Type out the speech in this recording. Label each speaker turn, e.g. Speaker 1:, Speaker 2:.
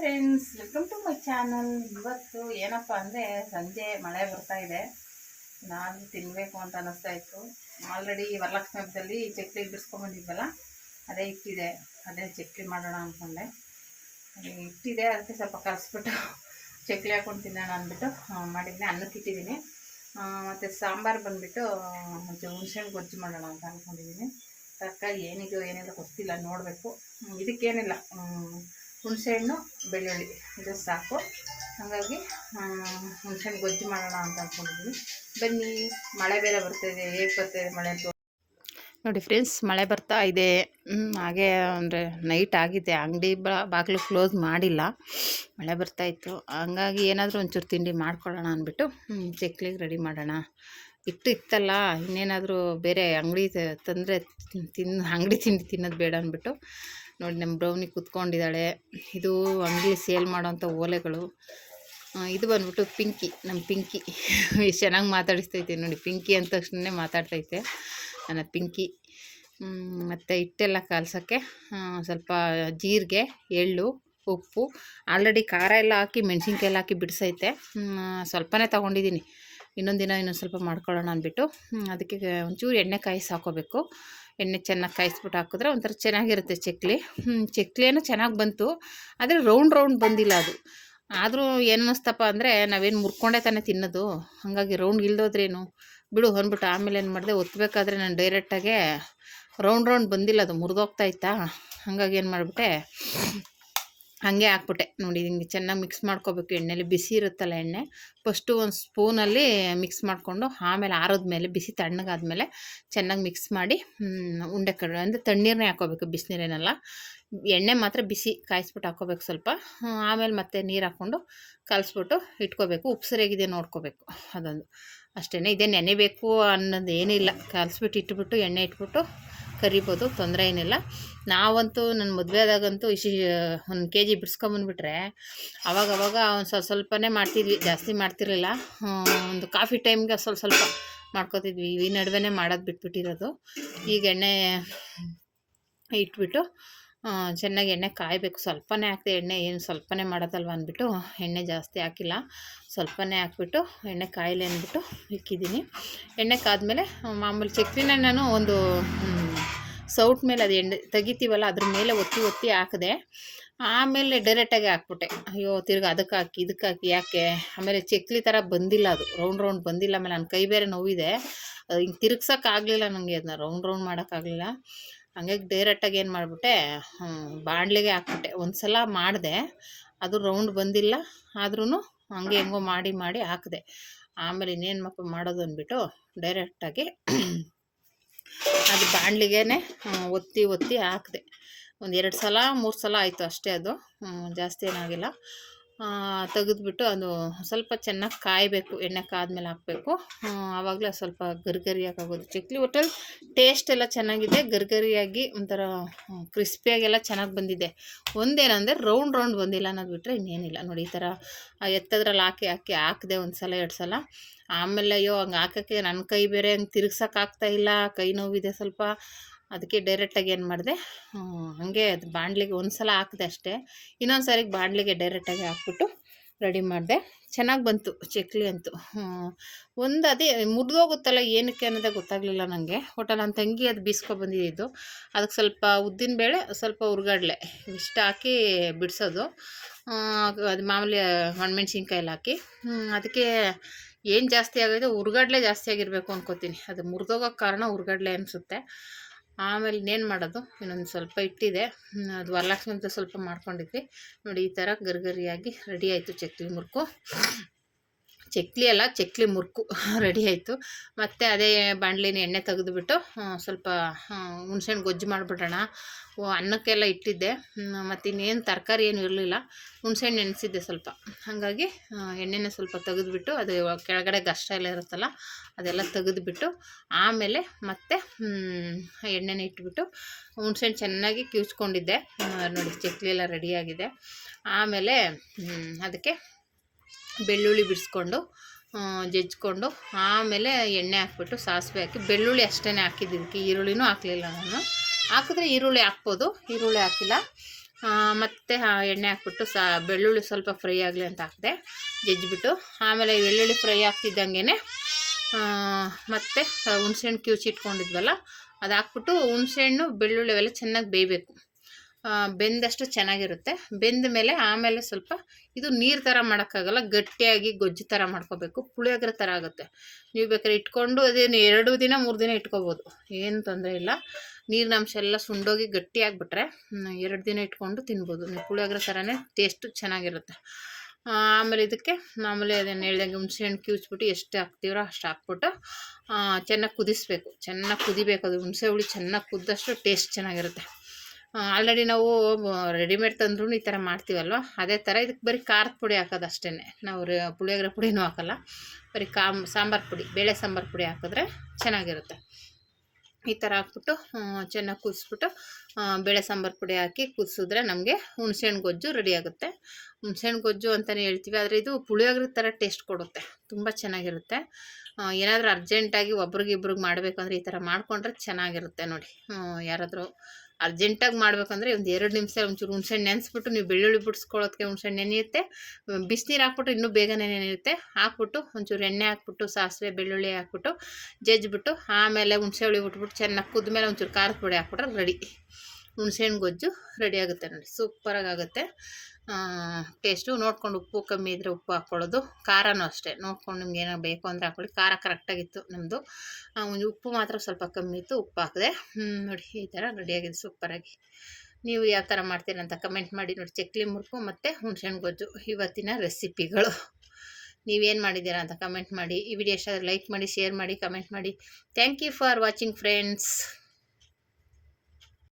Speaker 1: Friends welcome to my channel ಇವತ್ತು ಏನಪ್ಪ ಅಂದರೆ ಸಂಜೆ ಮಳೆ ಬರ್ತಾ ಇದೆ. ನಾನು ತಿನ್ನಬೇಕು ಅಂತ ಅನ್ನಿಸ್ತಾ ಇತ್ತು. ಆಲ್ರೆಡಿ ವರಲಕ್ಷ್ಮಿ ಹಬ್ಬದಲ್ಲಿ ಚಕ್ಲಿ ಬಿಡಿಸ್ಕೊಂಬಂದಿದ್ವಲ್ಲ ಅದೇ ಇಟ್ಟಿದೆ. ಅದೇ ಚಕ್ಲಿ ಮಾಡೋಣ ಅಂದ್ಕೊಂಡೆ ಅದೇ ಇಟ್ಟಿದೆ, ಅದಕ್ಕೆ ಸ್ವಲ್ಪ ಕಲಿಸ್ಬಿಟ್ಟು ಚಕ್ಲಿ ಹಾಕೊಂಡು ತಿನ್ನೋಣ ಅಂದ್ಬಿಟ್ಟು ಮಾಡಿದ್ದೆ. ಅನ್ನಕ್ಕೆ ಇಟ್ಟಿದ್ದೀನಿ. ಮತ್ತು ಸಾಂಬಾರು ಬಂದುಬಿಟ್ಟು ಒಂಚೂರು ಹುಣ್ಸೆಹಣ್ಣು ಗೊಜ್ಜು ಮಾಡೋಣ ಅಂತ ಅಂದ್ಕೊಂಡಿದ್ದೀನಿ ತರಕಾರಿ ಏನಿದೆಯೋ ಏನಿಲ್ಲ, ಗೊತ್ತಿಲ್ಲ, ನೋಡಬೇಕು. ಇದಕ್ಕೇನಿಲ್ಲ. ಹುಣಸೆಹಣ್ಣು, ಬೆಳ್ಳುಳ್ಳಿ. ಇದು ಸಾಕು. ಹಾಗಾಗಿ ಹುಣಸೆಹಣ್ಣು ಗೊಜ್ಜು ಮಾಡೋಣ ಅಂತ ಅಂದ್ಕೊಂಡಿದ್ದೀನಿ ಬನ್ನಿ, ಮಳೆ ಬೇರೆ ಬರ್ತಾಯಿದೆ ಹೇಗೆ ಬರ್ತಾಯಿದೆ ಮಳೆ ನೋಡಿ ಫ್ರೆಂಡ್ಸ್, ಮಳೆ ಬರ್ತಾ ಇದೆ. ಹಾಗೆ ಅಂದರೆ ನೈಟ್ ಆಗಿದೆ. ಅಂಗಡಿ ಬಾಗಿಲು ಕ್ಲೋಸ್ ಮಾಡಿಲ್ಲ. ಮಳೆ ಬರ್ತಾ ಇತ್ತು. ಹಂಗಾಗಿ ಏನಾದರೂ ಒಂಚೂರು ತಿಂಡಿ ಮಾಡ್ಕೊಳ್ಳೋಣ ಅಂದ್ಬಿಟ್ಟು ಚಕ್ಲಿಗೆ ರೆಡಿ ಮಾಡೋಣ. ಇಟ್ಟು ಇತ್ತಲ್ಲ, ಇನ್ನೇನಾದರೂ ಬೇರೆ ಅಂಗಡಿ ತಂದರೆ ತಿನ್ ಅಂಗಡಿ ತಿಂಡಿ ತಿನ್ನೋದು ಬೇಡ ಅಂದ್ಬಿಟ್ಟು ನೋಡಿ ನಮ್ಮ ಬ್ರೌನಿ ಕೂತ್ಕೊಂಡಿದ್ದಾಳೆ. ಇದು ಅಂಗಡಿ ಸೇಲ್ ಮಾಡೋಂಥ ಓಲೆಗಳು. ಇದು ಬಂದ್ಬಿಟ್ಟು ಪಿಂಕಿ, ನಮ್ಮ ಪಿಂಕಿ. ಎಷ್ಟು ಚೆನ್ನಾಗಿ ಮಾತಾಡಿಸ್ತೈತೆ ನೋಡಿ, ಪಿಂಕಿ ಅಂದ ತಕ್ಷಣನೇ ಮಾತಾಡ್ತೈತೆ ನನ್ನ ಪಿಂಕಿ. ಮತ್ತು ಹಿಟ್ಟೆಲ್ಲ ಕಲ್ಸೋಕ್ಕೆ ಸ್ವಲ್ಪ ಜೀರಿಗೆ, ಎಳ್ಳು, ಉಪ್ಪು, ಆಲ್ರೆಡಿ ಖಾರ ಎಲ್ಲ ಹಾಕಿ ಮೆಣಸಿನ್ಕಾಯಿ ಎಲ್ಲ ಹಾಕಿ ಬಿಡಿಸೈತೆ. ಸ್ವಲ್ಪನೇ ತೊಗೊಂಡಿದ್ದೀನಿ. ಇನ್ನೊಂದು ದಿನ ಇನ್ನೊಂದು ಸ್ವಲ್ಪ ಮಾಡ್ಕೊಳ್ಳೋಣ ಅಂದ್ಬಿಟ್ಟು ಅದಕ್ಕೆ ಒಂಚೂರು ಎಣ್ಣೆ ಕಾಯಿಸಿ ಹಾಕೋಬೇಕು. ಎಣ್ಣೆ ಚೆನ್ನಾಗಿ ಕಾಯಿಸ್ಬಿಟ್ಟು ಹಾಕಿದ್ರೆ ಒಂಥರ ಚೆನ್ನಾಗಿರುತ್ತೆ ಚಕ್ಲಿ. ಹ್ಮ್, ಚಕ್ಲಿ ಏನೋ ಚೆನ್ನಾಗಿ ಬಂತು ಆದರೆ ರೌಂಡ್ ರೌಂಡ್ ಬಂದಿಲ್ಲ ಅದು. ಆದರೂ ಏನು ಅನ್ನಿಸ್ತಪ್ಪ ಅಂದರೆ ನಾವೇನು ಮುರ್ಕೊಂಡೇ ತಾನೇ ತಿನ್ನೋದು ಹಾಗಾಗಿ ರೌಂಡ್ ಇಲ್ದೋದ್ರೇನು? ಬಿಡು ಅಂದ್ಬಿಟ್ಟು ಆಮೇಲೆ ಏನು ಮಾಡಿದೆ ಒತ್ತಬೇಕಾದ್ರೆ ನಾನು ಡೈರೆಕ್ಟಾಗೆ ರೌಂಡ್ ರೌಂಡ್ ಬಂದಿಲ್ಲ ಅದು ಮುರಿದೋಗ್ತಾ ಇತ್ತಾ ಹಾಗಾಗಿ ಏನು ಮಾಡಿಬಿಟ್ಟೆ ಹಾಗೆ ಹಾಕ್ಬಿಟ್ಟೆ. ನೋಡಿ ಹಿಂಗೆ ಚೆನ್ನಾಗಿ ಮಿಕ್ಸ್ ಮಾಡ್ಕೋಬೇಕು. ಎಣ್ಣೆಲಿ ಬಿಸಿ ಇರುತ್ತಲ್ಲ ಎಣ್ಣೆ. ಫಸ್ಟು ಒಂದು ಸ್ಪೂನಲ್ಲಿ ಮಿಕ್ಸ್ ಮಾಡಿಕೊಂಡು ಆಮೇಲೆ ಆರೋದ್ಮೇಲೆ ಬಿಸಿ ತಣ್ಣಗಾದ್ಮೇಲೆ ಚೆನ್ನಾಗಿ ಮಿಕ್ಸ್ ಮಾಡಿ ಉಂಡೆ ಕಡ, ಅಂದರೆ ತಣ್ಣೀರನ್ನೇ ಹಾಕೋಬೇಕು ಬಿಸಿನೀರೇನಲ್ಲ. ಎಣ್ಣೆ ಮಾತ್ರ ಬಿಸಿ ಕಾಯಿಸ್ಬಿಟ್ಟು ಹಾಕೋಬೇಕು ಸ್ವಲ್ಪ. ಆಮೇಲೆ ಮತ್ತೆ ನೀರು ಹಾಕ್ಕೊಂಡು ಕಲಿಸ್ಬಿಟ್ಟು ಇಟ್ಕೋಬೇಕು. ಉಪ್ಪು ಸರಿಯಾಗಿದೆ ನೋಡ್ಕೋಬೇಕು ಅದೊಂದು. ಅಷ್ಟೇ ಇದೇ ನೆನೆಬೇಕು ಅನ್ನೋದು ಏನಿಲ್ಲ. ಕಲಿಸ್ಬಿಟ್ಟು ಇಟ್ಬಿಟ್ಟು ಎಣ್ಣೆ ಇಟ್ಬಿಟ್ಟು ಕರಿಬೋದು, ತೊಂದರೆ ಏನಿಲ್ಲ. ನಾವಂತೂ ನನ್ನ ಮದುವೆ ಆದಾಗಂತೂ ಇಶಿ, ಒಂದು ಕೆ ಜಿ ಬಿಡಿಸ್ಕೊಂಬಂದ್ಬಿಟ್ರೆ ಅವಾಗ ಅವಾಗ ಒಂದು ಸ್ವಲ್ಪ ಸ್ವಲ್ಪನೇ ಮಾಡ್ತಿದ್ವಿ, ಜಾಸ್ತಿ ಮಾಡ್ತಿರಲಿಲ್ಲ. ಒಂದು ಕಾಫಿ ಟೈಮ್ಗೆ ಸ್ವಲ್ಪ ಸ್ವಲ್ಪ ಮಾಡ್ಕೋತಿದ್ವಿ. ಈ ನಡುವೆನೇ ಮಾಡೋದು ಬಿಟ್ಬಿಟ್ಟಿರೋದು. ಈಗ ಎಣ್ಣೆ ಇಟ್ಬಿಟ್ಟು ಚೆನ್ನಾಗಿ ಎಣ್ಣೆ ಕಾಯಬೇಕು. ಸ್ವಲ್ಪನೇ ಹಾಕ್ತೀವಿ ಎಣ್ಣೆ ಏನು ಸ್ವಲ್ಪನೇ ಮಾಡೋದಲ್ವ ಅಂದ್ಬಿಟ್ಟು, ಎಣ್ಣೆ ಜಾಸ್ತಿ ಹಾಕಿಲ್ಲ. ಸ್ವಲ್ಪನೇ ಹಾಕ್ಬಿಟ್ಟು, ಎಣ್ಣೆ ಕಾಯಿಲೆ ಅಂದ್ಬಿಟ್ಟು ಇಕ್ಕಿದ್ದೀನಿ. ಎಣ್ಣೆ ಕಾದ್ಮೇಲೆ, ಮಾಮೂಲಿ ಚಕ್ಲಿನ ನಾನು ಒಂದು ಸೌಟ್ ಮೇಲೆ ಅದು ಎಣ್ಣೆ ತೆಗಿತೀವಲ್ಲ, ಅದ್ರ ಮೇಲೆ ಒತ್ತಿ ಒತ್ತಿ ಹಾಕಿದೆ. ಆಮೇಲೆ ಡೈರೆಕ್ಟಾಗಿ ಹಾಕ್ಬಿಟ್ಟೆ. ಅಯ್ಯೋ, ತಿರ್ಗಿ ಅದಕ್ಕೆ ಹಾಕಿ, ಇದಕ್ಕೆ ಹಾಕಿ, ಯಾಕೆ? ಆಮೇಲೆ ಚಕ್ಲಿ ಥರ ಬಂದಿಲ್ಲ ಅದು. ರೌಂಡ್ ರೌಂಡ್ ಬಂದಿಲ್ಲ. ಆಮೇಲೆ ನನ್ನ ಕೈ ಬೇರೆ ನೋವಿದೆ. ಹಿಂಗೆ ತಿರುಗ್ಸೋಕ್ಕಾಗಲಿಲ್ಲ ನನಗೆ ಅದನ್ನ. ರೌಂಡ್ ರೌಂಡ್ ಮಾಡೋಕ್ಕಾಗಲಿಲ್ಲ ಹಂಗಾಗಿ ಡೈರೆಕ್ಟಾಗಿ ಏನು ಮಾಡಿಬಿಟ್ಟೆ ಬಾಣಲೆಗೆ ಹಾಕ್ಬಿಟ್ಟೆ. ಒಂದು ಸಲ ಮಾಡಿದೆ. ಅದು ರೌಂಡ್ ಬಂದಿಲ್ಲ. ಆದ್ರೂ ಹಂಗೆ ಹೆಂಗೋ ಮಾಡಿ ಮಾಡಿ ಹಾಕಿದೆ. ಆಮೇಲೆ ಇನ್ನೇನು ಮಕ್ಕಳು ಮಾಡೋದು ಅಂದ್ಬಿಟ್ಟು ಡೈರೆಕ್ಟಾಗಿ ಅದು ಬಾಣಲಿಗೆ ಒತ್ತಿ ಒತ್ತಿ ಹಾಕಿದೆ. ಒಂದು ಎರಡು ಸಲ, ಮೂರು ಸಲ ಆಯಿತು ಅಷ್ಟೇ ಅದು. ಜಾಸ್ತಿ ಏನಾಗಿಲ್ಲ. ತೆಗೆದ್ಬಿಟ್ಟು ಅದು ಸ್ವಲ್ಪ ಚೆನ್ನಾಗಿ ಕಾಯಬೇಕು, ಎಣ್ಣೆ ಕಾದ್ಮೇಲೆ ಹಾಕಬೇಕು. ಆವಾಗಲೇ ಸ್ವಲ್ಪ ಗರಿಗರಿಯಾಗಿ ಆಗೋದು ಚಕ್ಲಿ ಒಟ್ಟಲ್ಲಿ ಟೇಸ್ಟ್ ಎಲ್ಲ ಚೆನ್ನಾಗಿದೆ, ಗರ್ಗರಿಯಾಗಿ ಒಂಥರ ಕ್ರಿಸ್ಪಿಯಾಗೆಲ್ಲ ಚೆನ್ನಾಗಿ ಬಂದಿದೆ. ಒಂದೇನಂದರೆ ರೌಂಡ್ ರೌಂಡ್ ಬಂದಿಲ್ಲ ಅನ್ನೋದು ಬಿಟ್ಟರೆ ಇನ್ನೇನಿಲ್ಲ. ನೋಡಿ, ಈ ಥರ ಎತ್ತದ್ರಲ್ಲಿ ಹಾಕಿ ಹಾಕಿ ಹಾಕಿದೆ ಒಂದು ಸಲ, ಎರಡು ಸಲ. ಆಮೇಲೆ ಅಯ್ಯೋ, ಹಂಗೆ ಹಾಕೋಕ್ಕೆ ನನ್ನ ಕೈ ಬೇರೆ ಹಂಗೆ ತಿರುಗ್ಸೋಕ್ಕಾಗ್ತಾ ಇಲ್ಲ, ಕೈ ನೋವಿದೆ ಸ್ವಲ್ಪ. ಅದಕ್ಕೆ ಡೈರೆಕ್ಟಾಗಿ ಏನು ಮಾಡಿದೆ? ಹಾಗೆ ಅದು ಬಾಣಲಿಗೆ ಒಂದು ಸಲ ಹಾಕಿದೆ ಅಷ್ಟೇ. ಇನ್ನೊಂದು ಸಾರಿಗೆ ಬಾಣಲಿಗೆ ಡೈರೆಕ್ಟಾಗಿ ಹಾಕ್ಬಿಟ್ಟು ರೆಡಿ ಮಾಡಿದೆ. ಚೆನ್ನಾಗಿ ಬಂತು ಚಕ್ಲಿ ಅಂತೂ. ಒಂದು ಅದೇ ಮುರಿದೋಗುತ್ತಲ್ಲ ಏನಕ್ಕೆ ಅನ್ನೋದೇ ಗೊತ್ತಾಗಲಿಲ್ಲ ನನಗೆ ಒಟ್ಟು ನನ್ನ ತಂಗಿ ಅದು ಬೀಸ್ಕೊ ಬಂದಿದ್ದು ಅದಕ್ಕೆ ಸ್ವಲ್ಪ ಉದ್ದಿನ ಬೇಳೆ, ಸ್ವಲ್ಪ ಹುರ್ಗಡ್ಲೆ ಇಷ್ಟು ಹಾಕಿ ಬಿಡಿಸೋದು. ಅದು ಮಾಮೂಲಿ ಒಣಮೆಣ್ಸಿನ್ಕಾಯಲ್ಲಿ ಹಾಕಿ. ಅದಕ್ಕೆ ಏನು ಜಾಸ್ತಿ ಆಗಿದೆ ಹುರ್ಗಡ್ಲೆ ಜಾಸ್ತಿ ಆಗಿರಬೇಕು ಅನ್ಕೋತೀನಿ. ಅದು ಮುರಿದೋಗೋಕ್ಕೆ ಕಾರಣ ಹುರ್ಗಡ್ಲೆ ಅನಿಸುತ್ತೆ. ಆಮೇಲೆ ಇನ್ನೇನು ಮಾಡೋದು? ಇನ್ನೊಂದು ಸ್ವಲ್ಪ ಇಟ್ಟಿದೆ. ಅದು ವರಲಕ್ಷ್ಮಿ ಅಂತ ಸ್ವಲ್ಪ ಮಾಡ್ಕೊಂಡಿದ್ವಿ. ನೋಡಿ, ಈ ಥರ ಗರಿಗರಿಯಾಗಿ ರೆಡಿ ಆಯಿತು ಚಕ್ಲಿ ಮುರುಕು. ಚಕ್ಲಿ ಅಲ್ಲ, ಚಕ್ಲಿ ಮುರುಕು ರೆಡಿ ಆಯಿತು. ಮತ್ತು ಅದೇ ಬಾಣಲಿನ ಎಣ್ಣೆ ತೆಗೆದುಬಿಟ್ಟು ಸ್ವಲ್ಪ ಹುಣ್ಸೆಹಣ್ಣು ಗೊಜ್ಜು ಮಾಡಿಬಿಡೋಣ. ಅನ್ನಕ್ಕೆಲ್ಲ ಇಟ್ಟಿದ್ದೆ. ಮತ್ತು ಇನ್ನೇನು ತರಕಾರಿ ಏನು ಇರಲಿಲ್ಲ. ಹುಣ್ಸೆಹಣ್ಣು ನೆನೆಸಿದ್ದೆ ಸ್ವಲ್ಪ. ಹಾಗಾಗಿ ಎಣ್ಣೆನ ಸ್ವಲ್ಪ ತೆಗೆದುಬಿಟ್ಟು, ಅದು ಕೆಳಗಡೆ ಗಷ್ಟ ಎಲ್ಲ ಇರುತ್ತಲ್ಲ, ಅದೆಲ್ಲ ತೆಗೆದುಬಿಟ್ಟು, ಆಮೇಲೆ ಮತ್ತೆ ಎಣ್ಣೆನ ಇಟ್ಬಿಟ್ಟು, ಹುಣ್ಸೆಹಣ್ಣು ಚೆನ್ನಾಗಿ ಕಿವಿಸ್ಕೊಂಡಿದ್ದೆ. ನೋಡಿ, ಚಕ್ಲಿ ಎಲ್ಲ ರೆಡಿಯಾಗಿದೆ ಆಮೇಲೆ ಅದಕ್ಕೆ ಬೆಳ್ಳುಳ್ಳಿ ಬಿಡಿಸ್ಕೊಂಡು ಜಜ್ಕೊಂಡು ಆಮೇಲೆ ಎಣ್ಣೆ ಹಾಕ್ಬಿಟ್ಟು ಸಾಸಿವೆ ಹಾಕಿ, ಬೆಳ್ಳುಳ್ಳಿ ಅಷ್ಟೇ ಹಾಕಿದ್ದೀನಿ ಇದಕ್ಕೆ ಈರುಳ್ಳಿನೂ ಹಾಕಲಿಲ್ಲ ನಾನು. ಹಾಕಿದ್ರೆ ಈರುಳ್ಳಿ ಹಾಕ್ಬೋದು, ಈರುಳ್ಳಿ ಹಾಕಿಲ್ಲ. ಮತ್ತು ಎಣ್ಣೆ ಹಾಕ್ಬಿಟ್ಟು ಸಾ, ಬೆಳ್ಳುಳ್ಳಿ ಸ್ವಲ್ಪ ಫ್ರೈ ಆಗಲಿ ಅಂತ ಹಾಕಿದೆ, ಜಜ್ಜಿಬಿಟ್ಟು, ಆಮೇಲೆ ಬೆಳ್ಳುಳ್ಳಿ ಫ್ರೈ ಆಗ್ತಿದ್ದಂಗೆ ಮತ್ತು ಹುಣ್ಸೆಹಣ್ಣು ಕಿವುಚಿ ಇಟ್ಕೊಂಡಿದ್ವಲ್ಲ ಅದು ಹಾಕ್ಬಿಟ್ಟು ಹುಣ್ಸೆಹಣ್ಣು, ಬೆಳ್ಳುಳ್ಳಿ ಅವೆಲ್ಲ ಚೆನ್ನಾಗಿ ಬೇಯಬೇಕು. ಬೆಂದಷ್ಟು ಚೆನ್ನಾಗಿರುತ್ತೆ. ಬೆಂದ ಮೇಲೆ ಆಮೇಲೆ ಸ್ವಲ್ಪ ಇದು ನೀರು ಥರ ಮಾಡೋಕ್ಕಾಗಲ್ಲ, ಗಟ್ಟಿಯಾಗಿ ಗೊಜ್ಜು ಥರ ಮಾಡ್ಕೋಬೇಕು. ಪುಳಿಯೋಗರೆ ಥರ ಆಗುತ್ತೆ. ನೀವು ಬೇಕಾದ್ರೆ ಇಟ್ಕೊಂಡು ಅದೇನು ಎರಡು ದಿನ, ಮೂರು ದಿನ ಇಟ್ಕೋಬೋದು. ಏನು ತೊಂದರೆ ಇಲ್ಲ. ನೀರಿನ ಅಂಶ ಎಲ್ಲ ಸುಂಡೋಗಿ ಗಟ್ಟಿಯಾಗಿಬಿಟ್ರೆ ಎರಡು ದಿನ ಇಟ್ಕೊಂಡು ತಿನ್ಬೋದು. ನೀವು ಪುಳಿಯೋಗರೆ ಥರನೇ ಟೇಸ್ಟು ಚೆನ್ನಾಗಿರುತ್ತೆ. ಆಮೇಲೆ ಇದಕ್ಕೆ ಮಾಮೂಲಿ ಅದನ್ನು ಹೇಳ್ದಂಗೆ ಹುಣ್ಸೆಹಣ್ಣು ಕಿವುಚ್ಬಿಟ್ಟು ಎಷ್ಟು ಹಾಕ್ತೀವ್ರೋ ಅಷ್ಟು ಹಾಕ್ಬಿಟ್ಟು ಚೆನ್ನಾಗಿ ಕುದಿಸ್ಬೇಕು. ಚೆನ್ನಾಗಿ ಕುದಿಬೇಕು. ಅದು ಹುಣಸೆ ಹುಳಿ ಚೆನ್ನಾಗಿ ಕುದ್ದಷ್ಟು ಟೇಸ್ಟ್ ಚೆನ್ನಾಗಿರುತ್ತೆ. ಆಲ್ರೆಡಿ ನಾವು ರೆಡಿಮೇಡ್ ತಂದ್ರೂ ಈ ಥರ ಮಾಡ್ತೀವಲ್ವ? ಅದೇ ಥರ ಇದಕ್ಕೆ ಬರೀ ಖಾರದ ಪುಡಿ ಹಾಕೋದು ಅಷ್ಟೇ ನಾವು ಪುಳಿಯೋಗರೆ ಪುಡಿನೂ ಹಾಕೋಲ್ಲ. ಬರೀ ಕಾಮ್, ಸಾಂಬಾರು ಪುಡಿ, ಬೇಳೆ ಸಾಂಬಾರು ಪುಡಿ ಹಾಕಿದ್ರೆ ಚೆನ್ನಾಗಿರುತ್ತೆ. ಈ ಥರ ಹಾಕ್ಬಿಟ್ಟು ಚೆನ್ನಾಗಿ ಕುದಿಸ್ಬಿಟ್ಟು ಬೇಳೆ ಸಾಂಬಾರು ಪುಡಿ ಹಾಕಿ ಕುದಿಸಿದ್ರೆ ನಮಗೆ ಹುಣಸೆಹಣ್ಣು ಗೊಜ್ಜು ರೆಡಿ ಆಗುತ್ತೆ. ಹುಣ್ಸೆಹಣ್ಣು ಗೊಜ್ಜು ಅಂತಲೇ ಹೇಳ್ತೀವಿ. ಆದರೆ ಇದು ಪುಳಿಯೋಗರೆ ಥರ ಟೇಸ್ಟ್ ಕೊಡುತ್ತೆ. ತುಂಬ ಚೆನ್ನಾಗಿರುತ್ತೆ. ಏನಾದರೂ ಅರ್ಜೆಂಟಾಗಿ ಒಬ್ರಿಗಿಬ್ರಿಗೆ ಮಾಡಬೇಕಂದ್ರೆ ಈ ಥರ ಮಾಡಿಕೊಂಡ್ರೆ ಚೆನ್ನಾಗಿರುತ್ತೆ ನೋಡಿ. ಯಾರಾದರೂ ಅರ್ಜೆಂಟಾಗಿ ಮಾಡಬೇಕಂದ್ರೆ ಒಂದು ಎರಡು ನಿಮಿಷ ಒಂಚೂರು ಹುಣ್ಸೆಹಣ್ಣು ನೆನೆಸ್ಬಿಟ್ಟು ನೀವು ಬೆಳ್ಳುಳ್ಳಿ ಬಿಡಿಸ್ಕೊಳ್ಳೋದಕ್ಕೆ ಹುಣ್ಸೆಹಣ್ಣು ನೆನೆಯುತ್ತೆ. ಬಿಸಿನೀರು ಹಾಕ್ಬಿಟ್ಟು ಇನ್ನೂ ಬೇಗನೆ ನೆನೆಯುತ್ತೆ. ಹಾಕ್ಬಿಟ್ಟು ಒಂಚೂರು ಎಣ್ಣೆ ಹಾಕ್ಬಿಟ್ಟು, ಸಾಸಿವೆ, ಬೆಳ್ಳುಳ್ಳಿ ಹಾಕ್ಬಿಟ್ಟು ಜಜ್ಜಿಬಿಟ್ಟು ಆಮೇಲೆ ಹುಣಸೆ ಹುಳಿ ಬಿಟ್ಬಿಟ್ಟು ಚೆನ್ನಾಗಿ ಕುದ್ಮೇಲೆ ಒಂಚೂರು ಖಾರದ ಪುಡಿ ಹಾಕ್ಬಿಟ್ರೆ ರೆಡಿ ಹುಣ್ಸೆಹಣ್ಣು ಗೊಜ್ಜು ರೆಡಿ ಆಗುತ್ತೆ ನೋಡಿ ಸೂಪರಾಗಿ ಆಗುತ್ತೆ ಟೇಸ್ಟು ನೋಡ್ಕೊಂಡು ಉಪ್ಪು ಕಮ್ಮಿ ಇದ್ದರೆ ಉಪ್ಪು ಹಾಕ್ಕೊಳ್ಳೋದು ಖಾರನೂ ಅಷ್ಟೇ. ನೋಡ್ಕೊಂಡು ನಿಮ್ಗೆ ಏನೋ ಬೇಕು ಅಂದರೆ ಹಾಕ್ಕೊಳ್ಳಿ ಖಾರ ಕರೆಕ್ಟಾಗಿತ್ತು ನಮ್ಮದು ಉಪ್ಪು ಮಾತ್ರ ಸ್ವಲ್ಪ ಕಮ್ಮಿ ಇತ್ತು, ಉಪ್ಪು ಹಾಕಿದೆ. ನೋಡಿ ಈ ಥರ ರೆಡಿಯಾಗಿದೆ ಸೂಪರಾಗಿ ನೀವು ಯಾವ ಥರ ಮಾಡ್ತೀರಂತ ಕಮೆಂಟ್ ಮಾಡಿ ನೋಡಿ. ಚಕ್ಲಿ ಮುರುಕು ಮತ್ತು ಹುಣ್ಸೆಹಣ್ಣು ಗೊಜ್ಜು, ಇವತ್ತಿನ ರೆಸಿಪಿಗಳು ನೀವೇನು ಮಾಡಿದ್ದೀರಾ ಅಂತ ಕಮೆಂಟ್ ಮಾಡಿ. ಈ ವಿಡಿಯೋ ಎಷ್ಟಾದರೂ ಲೈಕ್ ಮಾಡಿ ಶೇರ್ ಮಾಡಿ ಕಮೆಂಟ್ ಮಾಡಿ. Thank you for watching friends